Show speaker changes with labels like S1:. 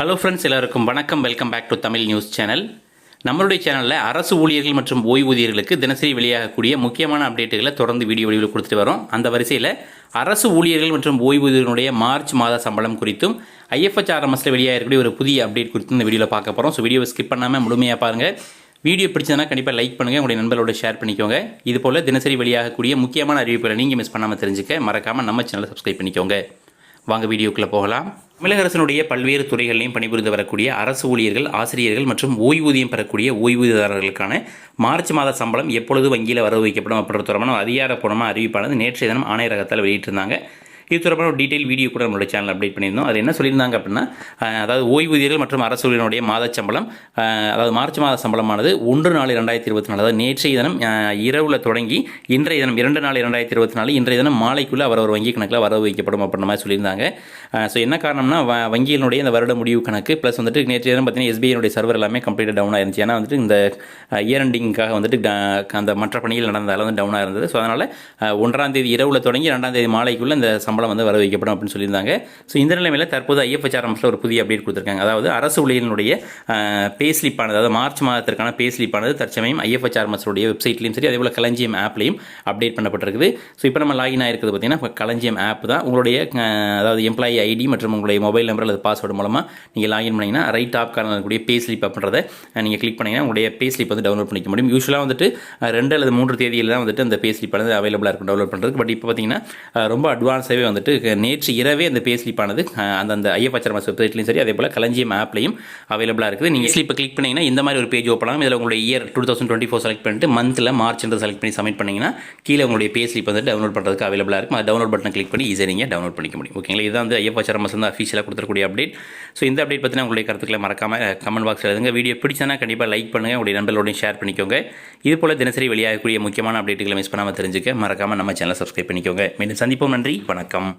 S1: Hello friends எல்லாருக்கும் வணக்கம். Welcome back to Tamil news channel நம்மளுடைய சேனலில் அரசு ஊழியர்கள் மற்றும் ஓய்வூதியர்களுக்கு தினசரி வெளியாகக்கூடிய முக்கியமான அப்டேட்டுகளை தொடர்ந்து வீடியோ வடிவில் கொடுத்துட்டு வரோம். அந்த வரிசையில் அரசு ஊழியர்கள் மற்றும் ஓய்வூதியர்களுடைய மார்ச் மாத சம்பளம் குறித்தும் ஐஎஃப்எச்ஆர்எம்எஸில் வெளியாகக்கூடிய ஒரு புதிய அப்டேட் குறித்து இந்த வீடியோவில் பார்க்க போகிறோம் ஸோ வீடியோவை ஸ்கிப் பண்ணாமல் முழுமையாக பாருங்கள் வீடியோ பிடிச்சதுன்னா கண்டிப்பாக லைக் பண்ணுங்கள் உங்களுடைய நண்பர்களோட ஷேர் பண்ணிக்கோங்க. இது போல் தினசரி வெளியாகக்கூடிய முக்கியமான அறிவிப்புகளை நீங்கள் மிஸ் பண்ணாமல் தெரிஞ்சுக்க மறக்காமல் நம்ம சேனலை சப்ஸ்கிரைப் பண்ணிக்கோங்க. வாங்க வீடியோக்குள்ளே போகலாம். தமிழக அரசினுடைய பல்வேறு துறைகளிலும் பணிபுரிந்து வரக்கூடிய அரசு ஊழியர்கள் ஆசிரியர்கள் மற்றும் ஓய்வூதியம் பெறக்கூடிய ஓய்வூதியதாரர்களுக்கான மார்ச் மாத சம்பளம் எப்பொழுது வங்கியில் வரவு வைக்கப்படும் அப்படின்ற தொடர்பான ஒரு அதிகாரப்பூர்வமாக அறிவிப்பானது நேற்றைய தினம் ஆணையரகத்தால் வெளியிட்டிருந்தாங்க. இது தொடர்பான ஒரு டீட்டெயில் வீடியோ கூட நம்மளோட சேனல் அப்டேட் பண்ணியிருந்தோம். அது என்ன சொல்லியிருந்தாங்க அப்படின்னா அதாவது ஓய்வூதியர்கள் மற்றும் அரசு ஊழியர்களுடைய மாத சம்பளம் அதாவது மார்ச் மாத சம்பளமானது ஒன்று நாலு ரெண்டாயிரத்தி இருபத்தி நாலு அதாவது நேற்றைய தினம் இரவில் இரவுல தொடங்கி இன்றைய தினம் இரண்டு நாள் ரெண்டாயிரத்தி இருபத்தி நாலு இன்றைய தினம் மாலைக்குள்ளே அவர் ஒரு வங்கி கணக்கில் வரவு வைக்கப்படும் அப்படின்ற மாதிரி சொல்லியிருந்தாங்க. ஸோ என்ன காரணம்னா வ- வங்கியினுடைய இந்த வருட முடிவு கணக்கு ப்ளஸ் வந்துட்டு நேற்று தினம் பார்த்தீங்கன்னா எஸ்பிஐனுடைய சர்வர் எல்லாமே கம்ப்ளீட்டாக டவுன் இருந்துச்சு. ஏன்னா வந்துட்டு இந்த இயர் எண்டிங்காக வந்துட்டு அந்த மற்ற பணிகள் நடந்ததால் வந்து டவுனாக இருந்தது. ஸோ அதனால் ஒன்றாம் தேதி இரவில் தொடங்கி ரெண்டாம் தேதி மாலைக்குள்ளே இந்த சம்பளம் வந்து வர வைக்கப்படும் அப்படின்னு சொல்லியிருந்தாங்க. ஸோ இந்த நிலைமையில் தற்போது ஐஎஃப்எச்ஆர்எம்ஸில் ஒரு புதிய அப்டேட் கொடுத்துருக்காங்க. அதாவது அரசு ஊழியர்களுடைய பேஸ்லிப்பானது அதாவது மார்ச் மாதத்திற்கான பேஸ்லிப்பானது தற்சமயம் ஐஎஃப்எச்ஆர்எம்எஸ்டைய வெப்சைட்லையும் சரி அதே போல் களஞ்சியம் ஆப்லையும் அப்டேட் பண்ணப்பட்டிருக்குது. ஸோ இப்போ நம்ம லாகின் ஆகிருக்கிறது பார்த்தீங்கன்னா இப்போ களஞ்சியம் ஆப் தான். உங்களுடைய அதாவது எம்ப்ளாயி ஐடி மற்றும் உங்களுடைய மொபைல் நம்பர் அல்லது பாஸ்வேர்டு மூலமாக நீங்கள் லாகின் பண்ணிங்கன்னா ரைட் டாப் கார்னர் இருக்கக்கூடிய பே ஸ்லிப் அப்படின்றத நீங்கள் கிளிக் பண்ணிங்கன்னா உங்களுடைய பே ஸ்லிப் வந்து டவுன்லோட் பண்ணிக்க முடியும். யூஸ்வலாக வந்துட்டு ரெண்டு அல்லது மூன்று தேதியில் தான் வந்துட்டு அந்த பே ஸ்லிப் வந்து அவைலபிளாக இருக்கும் டவுன்லோட் பண்ணுறதுக்கு பட் இப்போ பார்த்தீங்கன்னா ரொம்ப அட்வான்ஸாகவே வந்துட்டு நேற்று இரவே அந்த பே ஸ்லிப் ஆனது அஹ், அந்தந்த ஐஎஃப்ஹெச்ஆர்எஸ் வெப்சைட்லையும் சரி அதே போல் களஞ்சியம் ஆப்லையும் அவைலபிளாக இருக்குது. நீங்கள் ஸ்லிப்பை கிளிக் பண்ணிங்கன்னா இந்த மாதிரி ஒரு பேஜ் ஓப்பன் ஆகும். இதில் உங்களுடைய year two thousand twenty four select பண்ணிட்டு மந்தில் மார்ச் என்று செலக்ட் பண்ணி சப்மிட் பண்ணிங்கன்னா கீழே உங்களுடைய பே ஸ்லிப் வந்து டவுன்லோட் பண்ணுறதுக்கு அவைலபிளாக இருக்கும். அது டவுன்லோட் பட்டனை கிளிக் பண்ணி ஈஸியாக நீங்கள் டவுன்லோட் பண்ணிக்க முடியும். ஓகேங்களா இதுதான் வந்து ஐஎஃப்ஹெச்ஆர்எஸ் வந்து அஃபீஷியலாக கொடுத்துருக்கூடிய அப்டேட் ஸோ இந்த அப்டேட் பற்றின உங்களுடைய கருத்துக்களை மறக்காமல் கமெண்ட் பாக்ஸில் எழுதுங்க. வீடியோ பிடிச்சனா கண்டிப்பாக லைக் பண்ணுங்கள் உங்களுடைய நண்பர்களோடையும் ஷேர் பண்ணிக்கோங்க. இது போல் தினசரி வெளியாகக்கூடிய முக்கியமான அப்டேட்டுகளை மிஸ் பண்ணாமல் தெரிஞ்சுக்க மறக்காமல் நம்ம சேனலை சப்ஸ்கிரைப் பண்ணிக்கோங்க. மீண்டும் சந்திப்போம். நன்றி. வணக்கம்.